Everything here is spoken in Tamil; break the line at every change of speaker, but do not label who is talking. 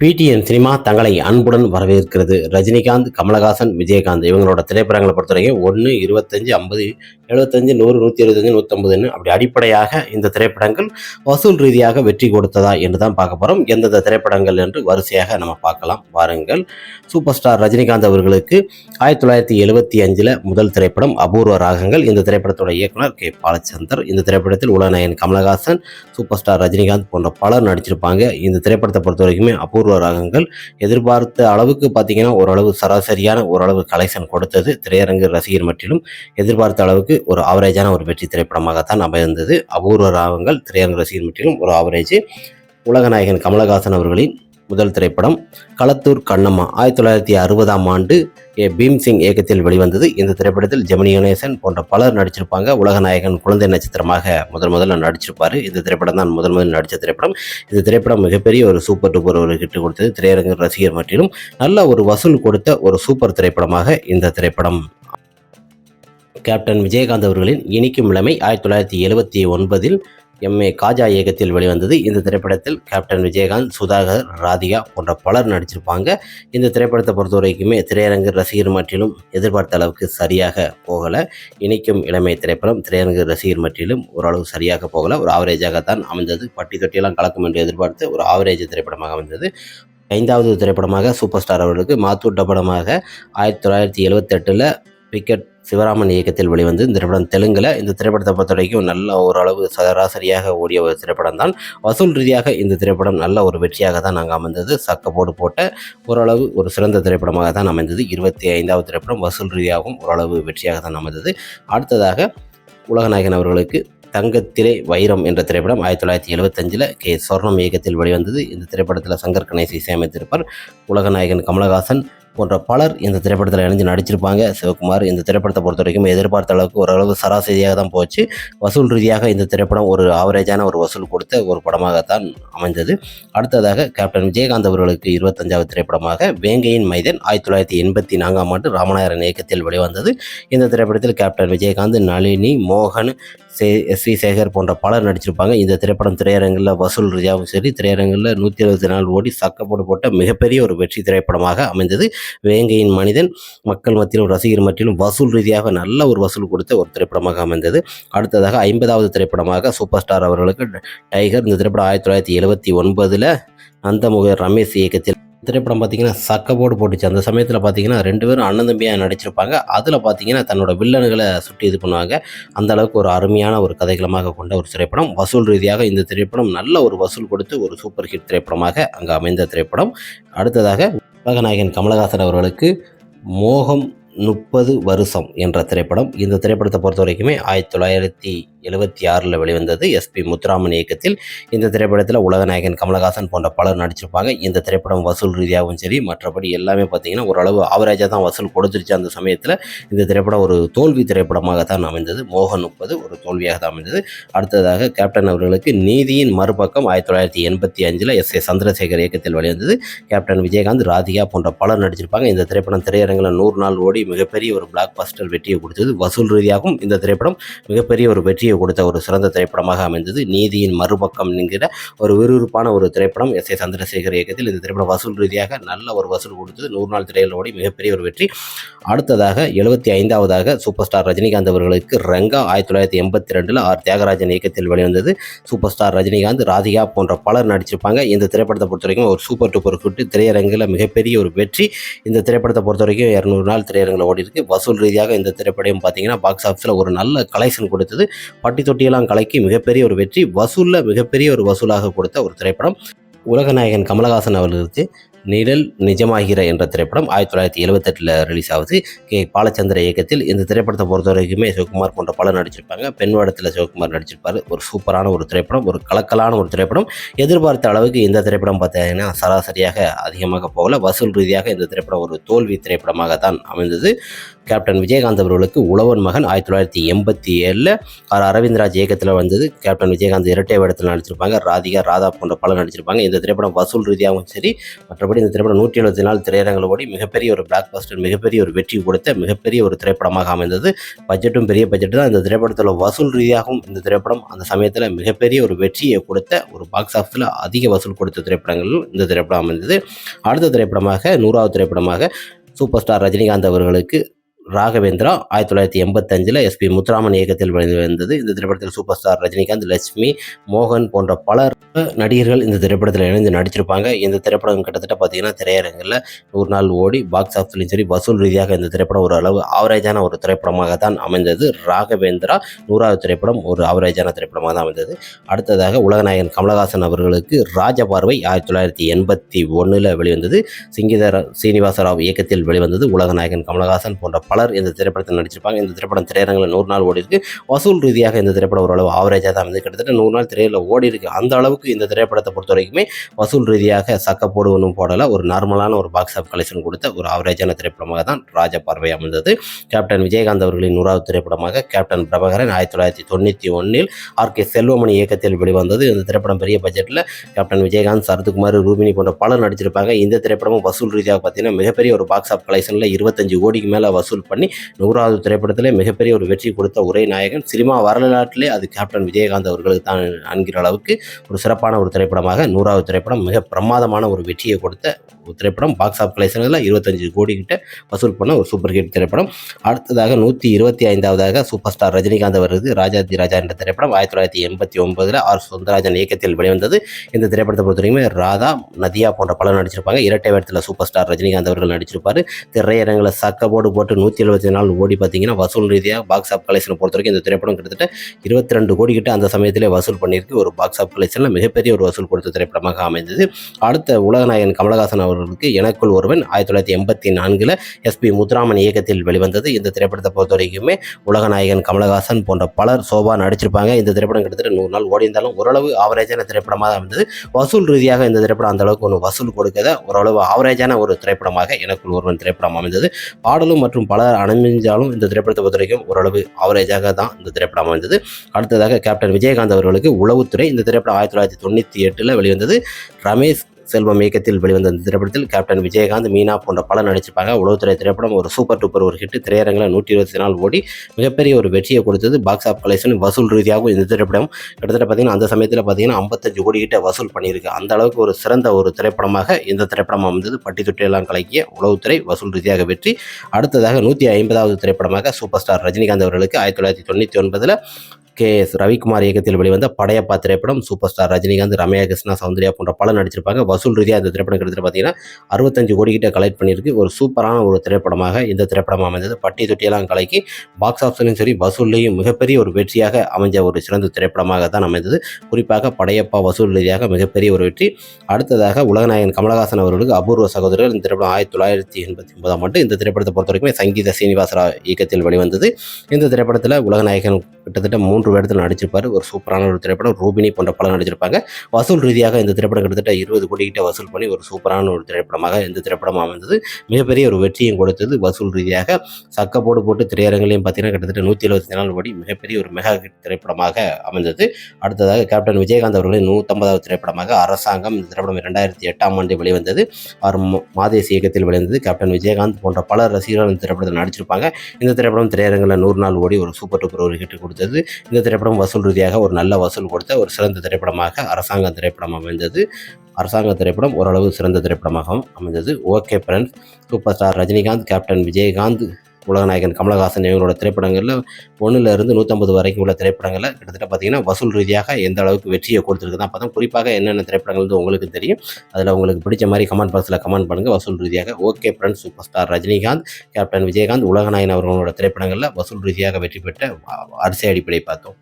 பிடிஎன் சினிமா தங்களை அன்புடன் வரவேற்கிறது. ரஜினிகாந்த் கமலஹாசன் விஜயகாந்த் இவங்களோட திரைப்படங்களை பொறுத்தவரைக்கும் ஒன்று இருபத்தஞ்சு ஐம்பது எழுபத்தஞ்சு நூறு நூற்றி இருபத்தஞ்சு நூற்றம்பதுன்னு அப்படி அடிப்படையாக இந்த திரைப்படங்கள் வசூல் ரீதியாக வெற்றி கொடுத்ததா என்று தான் பார்க்க போகிறோம் எந்தெந்த திரைப்படங்கள் என்று வரிசையாக நம்ம பார்க்கலாம். வாருங்கள். சூப்பர் ஸ்டார் ரஜினிகாந்த் அவர்களுக்கு ஆயிரத்தி தொள்ளாயிரத்தி எழுபத்தி அஞ்சில் முதல் திரைப்படம் அபூர்வ ராகங்கள். இந்த திரைப்படத்தோட இயக்குனர் கே. பாலச்சந்தர். இந்த திரைப்படத்தில் உலகநாயகன் கமலஹாசன் சூப்பர் ஸ்டார் ரஜினிகாந்த் போன்ற பலர் நடிச்சிருப்பாங்க. இந்த திரைப்படத்தை பொறுத்த வரைக்குமே அபூர்வ ராகங்கள். எதிர்பார்த்த அளவுக்கு பார்த்தீங்கன்னா ஓரளவு சராசரியான ஓரளவு கலெக்ஷன் கொடுத்தது திரையரங்கு ரசிகர் மட்டிலும். எதிர்பார்த்த அளவுக்கு ஒரு ஆவரேஜான ஒரு வெற்றி திரைப்படமாகத்தான் அமைந்தது அபூர்வ ராகங்கள் திரையரங்கு ரசிகர் மட்டிலும் ஒரு ஆவரேஜ் உலகநாயகன் கமலஹாசன் அவர்களின் முதல் திரைப்படம் களத்தூர் கண்ணம்மா ஆயிரத்தி தொள்ளாயிரத்தி அறுபதாம் ஆண்டு ஏ. பீம்சிங் இயக்கத்தில் வெளிவந்தது. இந்த திரைப்படத்தில் ஜெமினி கணேசன் போன்ற பலர் நடிச்சிருப்பாங்க. உலகநாயகன் குழந்தை நட்சத்திரமாக முதல் முதல்ல நடிச்சிருப்பார். இந்த திரைப்படம் தான் முதல் முதல் நடித்த திரைப்படம். இந்த திரைப்படம் மிகப்பெரிய ஒரு சூப்பர் டூப்பர் ஒரு ஹிட் கொடுத்தது. திரையரங்கு ரசிகர் மட்டிலும் நல்ல ஒரு வசூல் கொடுத்த ஒரு சூப்பர் திரைப்படமாக இந்த திரைப்படம் கேப்டன் விஜயகாந்த் அவர்களின் இனிக்கும் இளமை ஆயிரத்தி தொள்ளாயிரத்தி எழுபத்தி ஒன்பதில் எம்ஏ காஜா இயக்கத்தில் வெளிவந்தது. இந்த திரைப்படத்தில் கேப்டன் விஜயகாந்த் சுதாகர் ராதிகா போன்ற பலர் நடிச்சிருப்பாங்க. இந்த திரைப்படத்தை பொறுத்த வரைக்குமே திரையரங்கு ரசிகர் மட்டிலும் எதிர்பார்த்த அளவுக்கு சரியாக போகலை. இனிக்கும் இளமை திரைப்படம் திரையரங்கு ரசிகர் மட்டிலும் ஓரளவு சரியாக போகலை. ஒரு ஆவரேஜாகத்தான் அமைந்தது. பட்டி தொட்டியெல்லாம் கலக்கும் என்று எதிர்பார்த்து ஒரு ஆவரேஜ் திரைப்படமாக அமைந்தது. ஐந்தாவது திரைப்படமாக சூப்பர் ஸ்டார் அவர்களுக்கு மாத்தூட்ட படமாக ஆயிரத்தி தொள்ளாயிரத்தி எழுவத்தெட்டில் விக்கெட் சிவராமன் இயக்கத்தில் வெளிவந்து இந்த திரைப்படம் தெலுங்கில் இந்த திரைப்படத்தை பொறுத்த வரைக்கும் நல்ல ஓரளவு சராசரியாக ஓடிய ஒரு திரைப்படம் தான் வசூல் ரீதியாக இந்த திரைப்படம் நல்ல ஒரு வெற்றியாக தான் நாங்கள் அமைந்தது. சக்கப்போடு போட்ட ஓரளவு ஒரு சிறந்த திரைப்படமாக தான் அமைந்தது. இருபத்தி ஐந்தாவது திரைப்படம் வசூல் ரீதியாகவும் ஓரளவு வெற்றியாக தான் அமைந்தது. அடுத்ததாக உலகநாயகன் அவர்களுக்கு தங்கத்திலே வைரம் என்ற திரைப்படம் ஆயிரத்தி தொள்ளாயிரத்தி எழுபத்தஞ்சில் கே சொர்ணம் இயக்கத்தில் வெளிவந்தது. இந்த திரைப்படத்தில் சங்கர் கணேசி இசையமைத்திருப்பார் உலகநாயகன் கமலஹாசன் போன்ற பலர் இந்த திரைப்படத்தில் இணைஞ்சு நடிச்சிருப்பாங்க. சிவகுமார் இந்த திரைப்படத்தை பொறுத்த வரைக்கும் எதிர்பார்த்த அளவுக்கு ஓரளவு சராசரியாக தான் போச்சு. வசூல் ரீதியாக இந்த திரைப்படம் ஒரு ஆவரேஜான ஒரு வசூல் கொடுத்த ஒரு படமாகத்தான் அமைந்தது. அடுத்ததாக கேப்டன் விஜயகாந்த் அவர்களுக்கு இருபத்தஞ்சாவது திரைப்படமாக வேங்கையின் மைதன் ஆயிரத்தி தொள்ளாயிரத்தி எண்பத்தி நான்காம் ஆண்டு ராமநாயரன் இயக்கத்தில் வெளிவந்தது. இந்த திரைப்படத்தில் கேப்டன் விஜயகாந்த் நளினி மோகன் சே எஸ் வி சேகர் போன்ற பலர் நடிச்சிருப்பாங்க. இந்த திரைப்படம் திரையரங்கில் வசூல் ரீதியாகவும் சரி திரையரங்கில் நூற்றி எழுபத்தி நாலு ஓடி சக்கப்போடு போட்ட மிகப்பெரிய ஒரு வெற்றி திரைப்படமாக அமைந்தது. வேங்கையின் மனிதன் மக்கள் மத்தியிலும் ரசிகர் மத்தியிலும் வசூல் ரீதியாக நல்ல ஒரு வசூல் கொடுத்த ஒரு திரைப்படமாக அமைந்தது. அடுத்ததாக ஐம்பதாவது திரைப்படமாக சூப்பர் ஸ்டார் அவர்களுக்கு டைகர் இந்த திரைப்படம் ஆயிரத்தி தொள்ளாயிரத்தி எழுபத்தி ஒன்பதில் நந்தமுக ரமேஷ் இயக்கத்தில் திரைப்படம் பார்த்தீங்கன்னா சக்கபோடு போட்டுச்சு. அந்த சமயத்தில் பார்த்தீங்கன்னா ரெண்டு பேரும் அண்ணன் தம்பியாக நடிச்சிருப்பாங்க. அதில் பார்த்தீங்கன்னா தன்னோட வில்லனுகளை சுட்டி இது பண்ணுவாங்க. அந்த அளவுக்கு ஒரு அருமையான ஒரு கதைகளமாக கொண்ட ஒரு திரைப்படம். வசூல் ரீதியாக இந்த திரைப்படம் நல்ல ஒரு வசூல் கொடுத்து ஒரு சூப்பர் ஹிட் திரைப்படமாக அங்கே அமைந்த திரைப்படம். அடுத்ததாக உலகநாயகன் கமலஹாசன் அவர்களுக்கு மோகம் முப்பது வருஷம் என்ற திரைப்படம். இந்த திரைப்படத்தை பொறுத்த வரைக்குமே ஆயிரத்தி தொள்ளாயிரத்தி எழுபத்தி ஆறில் வெளிவந்தது எஸ்பி முத்துராமன் இயக்கத்தில். இந்த திரைப்படத்தில் உலகநாயகன் கமலஹாசன் போன்ற பலர் நடிச்சிருப்பாங்க. இந்த திரைப்படம் வசூல் ரீதியாகவும் சரி மற்றபடி எல்லாமே பார்த்தீங்கன்னா ஓரளவு ஆவரேஜாக தான் வசூல் கொடுத்துருச்சு அந்த சமயத்தில். இந்த திரைப்படம் ஒரு தோல்வி திரைப்படமாக தான் அமைந்தது. மோகன் முப்பது ஒரு தோல்வியாக தான் அமைந்தது. அடுத்ததாக கேப்டன் அவர்களுக்கு நீதியின் மறுபக்கம் ஆயிரத்தி தொள்ளாயிரத்தி எண்பத்தி அஞ்சில் எஸ் ஏ சந்திரசேகர் இயக்கத்தில் வெளிவந்தது. கேப்டன் விஜயகாந்த் ராதிகா போன்ற பலர் நடிச்சிருப்பாங்க. இந்த திரைப்படம் திரையரங்கில் நூறு நாள் ஓடி மிகப்பெரிய ஒரு பிளாக் பஸ்டர் வெற்றியை கொடுத்தது. வசூல் ரீதியாகவும் இந்த திரைப்படம் மிகப்பெரிய ஒரு வெற்றியை கொடுத்த ஒரு சிறந்த திரைப்படமாக அமைந்தது. நீதியின் மறுபக்கம் என்கிற ஒரு விறுவிறுப்பான ஒரு திரைப்படம் எஸ் ஏ சந்திரசேகர் இயக்கத்தில் இந்த திரைப்படம் வசூல் ரீதியாக நல்ல ஒரு வசூல் கொடுத்தது. நூறு நாள் திரையில் ஓடி மிகப்பெரிய ஒரு வெற்றி. அடுத்ததாக எழுபத்தி ஐந்தாவதாக சூப்பர் ஸ்டார் ரஜினிகாந்த் அவர்களுக்கு ரங்கா ஆயிரத்தி தொள்ளாயிரத்தி எண்பத்தி ரெண்டில் ஆர். தியாகராஜன் இயக்கத்தில் வெளிவந்தது. சூப்பர் ஸ்டார் ரஜினிகாந்த் ராதிகா போன்ற பலர் நடிச்சிருப்பாங்க. இந்த திரைப்படத்தை பொறுத்த வரைக்கும் ஒரு சூப்பர் டூப்பர் ஹிட் திரையரங்கில் மிகப்பெரிய ஒரு வெற்றி. இந்த திரைப்படத்தை பொறுத்த வரைக்கும் இரநூறு நாள் திரையரங்கில் ஓடி இருக்கு வசூல் ரீதியாக இந்த திரைப்படம் பார்த்தீங்கன்னா பாக்ஸ் ஆஃபீஸில் ஒரு நல்ல கலெக்ஷன் கொடுத்தது. பட்டி தொட்டியெல்லாம் கலக்கி மிகப்பெரிய ஒரு வெற்றி வசூலில் மிகப்பெரிய ஒரு வசூலாக கொடுத்த ஒரு திரைப்படம். உலகநாயகன் கமலஹாசன் அவர்களுக்கு நிழல் நிஜமாகிற என்ற திரைப்படம் ஆயிரத்தி தொள்ளாயிரத்தி எழுபத்தெட்டில் ரிலீஸ் ஆகுது. கே. பாலச்சந்திர இயக்கத்தில் இந்த திரைப்படத்தை பொறுத்த வரைக்குமே சிவகுமார் போன்ற பலர் நடிச்சிருப்பாங்க. பெண் வேடத்தில் சிவகுமார் நடிச்சிருப்பார். ஒரு சூப்பரான ஒரு திரைப்படம் ஒரு கலக்கலான ஒரு திரைப்படம். எதிர்பார்த்த அளவுக்கு இந்த திரைப்படம் பார்த்தீங்கன்னா சராசரியாக அதிகமாக போகல. வசூல் ரீதியாக இந்த திரைப்படம் ஒரு தோல்வி திரைப்படமாக தான் அமைந்தது. கேப்டன் விஜயகாந்த் அவர்களுக்கு உழவன் மகன் ஆயிரத்தி தொள்ளாயிரத்தி எண்பத்தி ஏழில் ஆர். அரவிந்த்ராஜ் இயக்கத்தில் வந்தது. கேப்டன் விஜயகாந்த் இரட்டை வேடத்தில் நடிச்சிருப்பாங்க. ராதிகா ராதா போன்ற பலர் நடிச்சிருப்பாங்க. இந்த திரைப்படம் வசூல் ரீதியாகவும் சரி மற்றபடி மற்றபடி இந்த திரைப்படம் நூற்றி எழுபத்தி நாலு திரையரங்கில் ஓடி மிகப்பெரிய ஒரு பிளாக் பஸ்டர் மிகப்பெரிய ஒரு வெற்றி கொடுத்த மிகப்பெரிய ஒரு திரைப்படமாக அமைந்தது. பட்ஜெட்டும் பெரிய பட்ஜெட் தான். இந்த திரைப்படத்தில் வசூல் ரீதியாகவும் இந்த திரைப்படம் அந்த சமயத்தில் மிகப்பெரிய ஒரு வெற்றியை கொடுத்த ஒரு பாக்ஸ் ஆஃபீஸில் அதிக வசூல் கொடுத்த திரைப்படங்கள் இந்த திரைப்படம் அமைந்தது. அடுத்த திரைப்படமாக நூறாவது திரைப்படமாக சூப்பர் ஸ்டார் ரஜினிகாந்த் அவர்களுக்கு ராகவேந்திரா ஆயிரத்தி தொள்ளாயிரத்தி எண்பத்தஞ்சில் எஸ்பி முத்துராமன் இயக்கத்தில் வந்தது இந்த திரைப்படத்தில் சூப்பர் ஸ்டார் ரஜினிகாந்த் லட்சுமி மோகன் போன்ற பலர் நடிகர்கள் இந்த திரைப்படத்தில் இணைந்து நடிச்சிருப்பாங்க. இந்த திரைப்படம் கிட்டத்தட்ட பார்த்தீங்கன்னா திரையரங்கில் நூறு நாள் ஓடி பாக்ஸ் ஆஃபீஸ்லையும் சரி வசூல் ரீதியாக இந்த திரைப்படம் ஒரு அளவு ஆவரேஜான ஒரு திரைப்படமாக தான் அமைந்தது. ராகவேந்திரா நூறாவது திரைப்படம் ஒரு ஆவரேஜான திரைப்படமாக தான் அமைந்தது. அடுத்ததாக உலகநாயகன் கமலஹாசன் அவர்களுக்கு ராஜபார்வை ஆயிரத்தி தொள்ளாயிரத்தி எண்பத்தி ஒன்றில் வெளிவந்தது. சிங்கிதர சீனிவாசராவ் இயக்கத்தில் வெளிவந்தது. உலகநாயகன் கமலஹாசன் போன்ற பலர் இந்த திரைப்படத்தில் நடிச்சிருப்பாங்க. இந்த திரைப்படம் திரையரங்கில் நூறு நாள் ஓடி இருக்கு வசூல் ரீதியாக இந்த திரைப்படம் ஓரளவு ஆவரேஜாக தான் வந்து கிட்டத்தட்ட நூறு நாள் திரையில் ஓடி இருக்கு அந்த அளவுக்கு இந்த திரைப்படத்தை பொறுத்த வரைக்குமே வசூல் ரீதியாக சக்க போடு ஒன்றும் போடலை. ஒரு நார்மலான ஒரு பாக்ஸ் ஆஃப் கலெக்ஷன் கொடுத்த ஒரு ஆவரேஜான திரைப்படமாக தான் ராஜ பார்வை அமைந்தது. கேப்டன் விஜயகாந்த் அவர்களின் நூறாவது திரைப்படமாக கேப்டன் பிரபாகரன் ஆயிரத்தி தொள்ளாயிரத்தி தொண்ணூற்றி ஒன்றில் ஆர் கே செல்வமணி இயக்கத்தில் வெளிவந்தது. இந்த திரைப்படம் பெரிய பட்ஜெட்டில் கேப்டன் விஜயகாந்த் சரத்குமார் ரூபினி போன்ற பலர் நடிச்சிருப்பாங்க. இந்த திரைப்படமும் வசூல் ரீதியாக பார்த்தீங்கன்னா மிகப்பெரிய ஒரு பாக்ஸ் ஆஃப் கலெக்ஷனில் இருபத்தஞ்சு கோடிக்கு மேலே வசூல் பண்ணி நூறாவது திரைப்படத்திலே மிகப்பெரிய ஒரு வெற்றி கொடுத்த உரை நாயகன். சினிமா வரலாற்றிலே அது கேப்டன் விஜயகாந்த் அவர்களுக்கு தான் என்கிற அளவுக்கு ஒரு சிறப்பான ஒரு திரைப்படமாக நூறாவது திரைப்படம் மிக பிரமாதமான ஒரு வெற்றியை கொடுத்த ஒரு திரைப்படம். பாக்ஸ் ஆஃப் கலெக்ஷனில் இருபத்தஞ்சு கோடி கிட்ட வசூல் பண்ண ஒரு சூப்பர் ஹிட் திரைப்படம். அடுத்ததாக நூற்றி இருபத்தி ஐந்தாவதாக சூப்பர் ஸ்டார் ரஜினிகாந்த் அவரது ராஜாதி ராஜா என்ற திரைப்படம் ஆயிரத்தி தொள்ளாயிரத்தி எண்பத்தி ஒன்பதில் ஆர் சுந்தரராஜன் இயக்கத்தில் வெளிவந்தது. இந்த திரைப்படத்தை பொறுத்தவரைக்கும் ராதா நதியா போன்ற பலர் நடிச்சிருப்பாங்க. இரட்டை வேடத்தில் சூப்பர் ஸ்டார் ரஜினிகாந்த் அவர்கள் நடிச்சிருப்பார். திரையரங்கில் சக்கபோடு போட்டு நூற்றி எழுபத்தி நாள் ஓடி பார்த்தீங்கன்னா வசூல் ரீதியாக பாக்ஸ் ஆஃப் கலெக்ஷனை பொறுத்த வரைக்கும் இந்த திரைப்படம் கிட்டத்தட்ட இருபத்தி ரெண்டு கோடி கிட்ட அந்த சமயத்திலே வசூல் பண்ணியிருக்கு. ஒரு பாக்ஸ் ஆஃப் கலெக்ஷனில் மிகப்பெரிய ஒரு வசூல் கொடுத்த திரைப்படமாக அமைந்தது. அடுத்த உலகநாயகன் கமலஹாசன் அவர்களுக்கு எனக்குள் ஒருவன் ஆயிரத்தி தொள்ளாயிரத்தி எண்பத்தி நான்கில் எஸ்பி முத்துராமன் இயக்கத்தில் வெளிவந்தது. இந்த திரைப்படத்தை பொறுத்த வரைக்குமே உலகநாயகன் கமலஹாசன் போன்ற பலர் சோபா நடிச்சிருப்பாங்க. இந்த திரைப்படம் கிட்டத்தட்ட நூறு நாள் ஓடி இருந்தாலும் ஓரளவு ஆவரேஜான திரைப்படமாக தான் இருந்தது வசூல் ரீதியாக இந்த திரைப்படம் அந்த அளவுக்கு ஒன்று வசூல் கொடுக்கத ஓரளவு ஆவரேஜான ஒரு திரைப்படமாக எனக்குள் ஒருவன் திரைப்படம் அமைந்தது. பாடலும் மற்றும் பல அணிஞ்சாலும் இந்த திரைப்படத்தை பொறுத்த வரைக்கும் ஓரளவு ஆவரேஜாக தான் இந்த திரைப்படம் அமைந்தது. அடுத்ததாக கேப்டன் விஜயகாந்த் அவர்களுக்கு உளவுத்துறை இந்த திரைப்படம் ஆயிரத்தி தொள்ளாயிரத்தி தொண்ணூற்றி எட்டில் வெளிவந்தது. ரமேஷ் செல்வம் இயக்கத்தில் வெளிவந்த இந்த திரைப்படத்தில் கேப்டன் விஜயகாந்த் மீனா போன்ற பலர் நடிச்சிருப்பாங்க. உளவுத்துறை திரைப்படம் ஒரு சூப்பர் டூப்பர் ஒரு ஹிட். திரையரங்கில் நூற்றி இருபத்தி நாலு ஓடி மிகப்பெரிய ஒரு வெற்றியை கொடுத்தது பாக்ஸ் ஆஃப் கலெக்ஷன் வசூல் ரீதியாகவும் இந்த திரைப்படம் கிட்டத்தட்ட பார்த்தீங்கன்னா அந்த சமயத்தில் பார்த்தீங்கன்னா ஐம்பத்தஞ்சு கோடி கிட்ட வசூல் பண்ணியிருக்கு. அந்த அளவுக்கு ஒரு சிறந்த ஒரு திரைப்படமாக இந்த திரைப்படம் அமைந்தது. பட்டி தொட்டியெல்லாம் கலக்கிய உளவுத்துறை வசூல் ரீதியாக வெற்றி. அடுத்ததாக நூற்றி ஐம்பதாவது திரைப்படமாக சூப்பர் ஸ்டார் ரஜினிகாந்த் அவர்களுக்கு ஆயிரத்தி தொள்ளாயிரத்தி தொண்ணூற்றி ஒன்பதில் கே எஸ் ரவிக்குமார் இயக்கத்தில் வெளிவந்த படையப்பா திரைப்படம் சூப்பர் ஸ்டார் ரஜினிகாந்த் ரம்யா கிருஷ்ணா சௌந்தர்யா போன்ற பலர் நடிச்சிருப்பாங்க. வசூல் ரீதியாக இந்த திரைப்படம் கிட்டத்தட்ட பார்த்தீங்கன்னா அறுபத்தஞ்சு கோடி கிட்ட கலெக்ட் பண்ணியிருக்கு. ஒரு சூப்பரான ஒரு திரைப்படமாக இந்த திரைப்படம் அமைந்தது. பட்டி தொட்டியெல்லாம் கலக்கி பாக்ஸ் ஆஃபீஸ்லையும் சரி வசூல்லையும் மிகப்பெரிய ஒரு வெற்றியாக அமைஞ்ச ஒரு சிறந்த திரைப்படமாக தான் அமைந்தது. குறிப்பாக படையப்பா வசூல் ரீதியாக மிகப்பெரிய ஒரு வெற்றி. அடுத்ததாக உலகநாயகன் கமலஹாசன் அவர்களுக்கு அபூர்வ சகோதரர். இந்த திரைப்படம் ஆயிரத்தி தொள்ளாயிரத்தி எண்பத்தி ஒன்பதாம் ஆண்டு இந்த திரைப்படத்தை பொறுத்த வரைக்கும் சங்கீத சீனிவாசராவ் இயக்கத்தில் வெளிவந்தது. இந்த திரைப்படத்தில் உலகநாயகன் கிட்டத்தட்ட மூன்று வேடத்தில் நடிச்சிருப்பார். ஒரு சூப்பரான ஒரு திரைப்படம். ரூபினி போன்ற படம் நடிச்சிருப்பாங்க. வசூல் ரீதியாக இந்த திரைப்படம் கிட்டத்தட்ட இருபது கோடி கிட்ட வசூல் பண்ணி ஒரு சூப்பரான ஒரு திரைப்படமாக இந்த திரைப்படம் அமைந்தது. மிகப்பெரிய ஒரு வெற்றியும் கொடுத்தது வசூல் ரீதியாக. சக்கப்போடு போட்டு திரையரங்கிலையும் பார்த்தீங்கன்னா கிட்டத்தட்ட நூற்றி எழுபத்தி நாலு கோடி மிகப்பெரிய ஒரு மெகா திரைப்படமாக அமைந்தது. அடுத்ததாக கேப்டன் விஜயகாந்த் அவர்களின் நூற்றம்பதாவது திரைப்படமாக அரசாங்கம் இந்த திரைப்படம் இரண்டாயிரத்தி எட்டாம் ஆண்டு வெளிவந்தது. அவர் மாதேசி இயக்கத்தில் வெளிவந்தது. கேப்டன் விஜயகாந்த் போன்ற பல ரசிகர்கள் இந்த திரைப்படத்தில் நடிச்சிருப்பாங்க. இந்த திரைப்படம் திரையரங்கில் நூறு நாள் ஓடி ஒரு சூப்பர் டூப்பர் ஒரு ஹிட் கொடுத்தது. இந்த இந்த திரைப்படம் வசூல் ரீதியாக ஒரு நல்ல வசூல் கொடுத்த ஒரு சிறந்த திரைப்படமாக அரசாங்க திரைப்படம் அமைந்தது. அரசாங்க திரைப்படம் ஓரளவு சிறந்த திரைப்படமாகவும் அமைந்தது. Okay friends super star Rajinikanth captain Vijayakanth உலகநாயகன் கமலஹாசன் இவங்களோட திரைப்படங்களில் ஒன்றுல இருந்து நூற்றம்பது வரைக்கும் உள்ள திரைப்படங்களில் கிட்டத்தட்ட பார்த்தீங்கன்னா வசூல் ரீதியாக எந்த அளவுக்கு வெற்றியை கொடுத்துருக்கு தான் பார்த்தோம் குறிப்பாக என்னென்ன திரைப்படங்கள் வந்து உங்களுக்கு தெரியும். அதில் உங்களுக்கு பிடிச்ச மாதிரி கமெண்ட் பாக்ஸில் கமெண்ட் பண்ணுங்கள் வசூல் ரீதியாக okay friends super star Rajinikanth captain Vijayakanth உலகநாயகன் அவர்களோட திரைப்படங்களில் வசூல் ரீதியாக வெற்றி பெற்ற அரிசி அடிப்படை பார்த்தோம்.